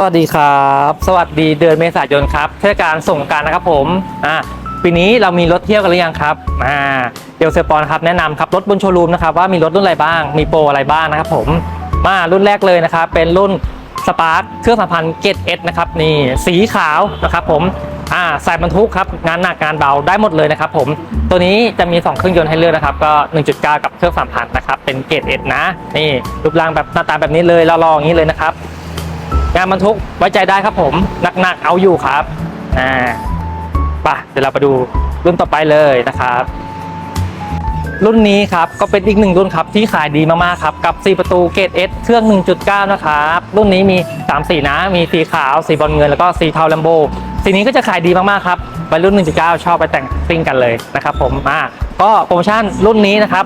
สวัสดีครับ สวัสดีเดือนเมษายนครับเทศกาลส่งการนะครับผมอ่าปีนี้เรามีรถเที่ยวกันหรือยังครับอ่าเดี๋ยวเซปอนครับแนะนำครับรถบนโชว์รูมนะครับว่ามีรถรุ่นอะไรบ้าง มีโปรอะไรบ้างนะครับผมมารุ่นแรกเลยนะครับเป็นรุ่นสปาร์คเครื่องสัมพันธ์เกตเอสนะครับนี่สีขาวนะครับผมอ่าใส่บรรทุกครับงานหนักงานเบาได้หมดเลยนะครับผมตัวนี้จะมี 2 เครื่องยนต์ให้เลือกนะครับก็ 1.9 กับเครื่องสัมพันธ์นะครับเป็นเกตเอสนะนี่รูปร่างแบบหน้าตาแบบนี้เลยเราลองอย่างนี้เลยนะครับ งานบรรทุกไว้ใจได้ครับผมหนักๆเอาอยู่ครับอ่าไป่ะเดี๋ยวเราไปดูรุ่นต่อไปเลยนะครับ รุ่นนี้ครับก็เป็นอีกหนึ่งรุ่นครับที่ขายดีมากๆครับกับ 4 ประตูเกรด S เครื่อง 1.9 นะครับ รุ่นนี้มี 3 สีนะ มีสีขาวสีบอลเงินแล้วก็สีเทาแลมโบสีนี้ก็จะขายดีมากๆครับวัยรุ่น 1.9 ชอบไปแต่งซิ่งกันเลยนะครับผมอ่าก็โปรโมชั่นรุ่นนี้นะครับ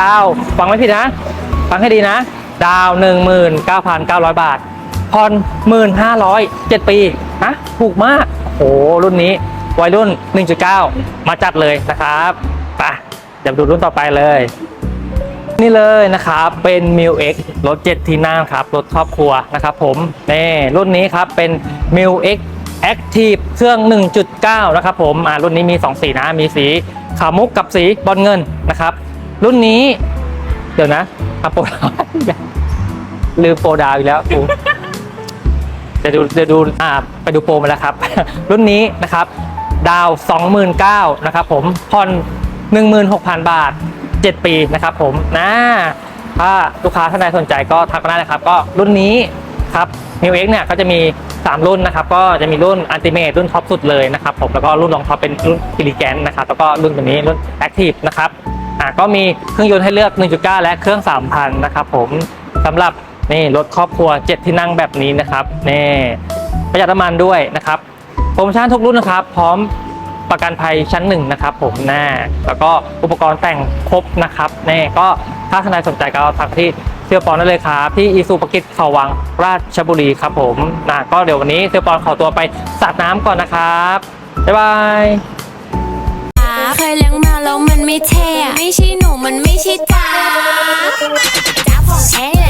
ดาวฟังไม่ผิดนะ ฟังให้ดีนะ ดาว 19,900 บาท ผ่อน1,500 7ปีนะถูกมากโอ้รุ่นนี้วัยรุ่น 1.9 มาจัดเลยนะครับไปเดี๋ยวดูรุ่นต่อไปเลย นี่เลยนะครับ เป็น m i l X รถ7ที่นั่งครับ รถครอบครัวนะครับผมนี่รุ่นนี้ครับเป็น m i l X Active เครื่อง 1.9 นะครับผมอ่ารุ่นนี้มี 2 สีนะ มีสีขาวมุกกับสีบอลเงินนะครับ รุ่นนี้ เดี๋ยวนะอะโปรดาวลืมโปรดาวอีกแล้วกู เดี๋ยวดูเดี๋ยวดูอ่าไปดูโปรมาแล้วครับ รุ่นนี้นะครับ ดาว 29,000นะครับผมผ่อน16,000 บาท 7 ปีนะครับผมนะถ้าลูกค้าท่านใดสนใจก็ทักมาได้นะครับ ก็รุ่นนี้ครับ m ิวเอ็กเนี่ยก็จะมี 3 รุ่นนะครับ ก็จะมีรุ่นอันติเม e รุ่นท็อปสุดเลยนะครับผมแล้วก็รุ่นรองท็อปเป็นรุ่นกิลิแกนนะครับ แล้วก็รุ่นตัวนี้รุ่นแอคทีฟนะครับอ่าก็มีเครื่องยนต์ให้เลือก 1.9 และเครื่อง 3,000 นะครับผมสำหรับ นี่รถครอบครัว 7 ที่นั่งแบบนี้นะครับนี่ประหยัดน้ำมันด้วยนะครับโปรโมชั่นทุกรุ่นนะครับ พร้อมประกันภัยชั้นหนึ่งนะครับ ผมแน่แล้วก็อุปกรณ์แต่งครบนะครับแน่ก็ถ้าท่านใดสนใจก็ทักที่เซียวปอนได้เลยครับ ที่อีซูปกิจเขาวังราชบุรีครับผมนะก็เดี๋ยววันนี้เซียวปอนขอตัวไปสาดน้ำก่อนนะครับ บ๊ายบายเคยเลี้ยงมาแล้วมันไม่เท่ไม่ใช่หนูมันไม่ใช่จ้าจ้าของแท้เนี่องแท้ไม่ใช่จ้าตัวปลอมหน่วยจ้าของแท้จ้าของแท้เนี่ยจ้าของแท้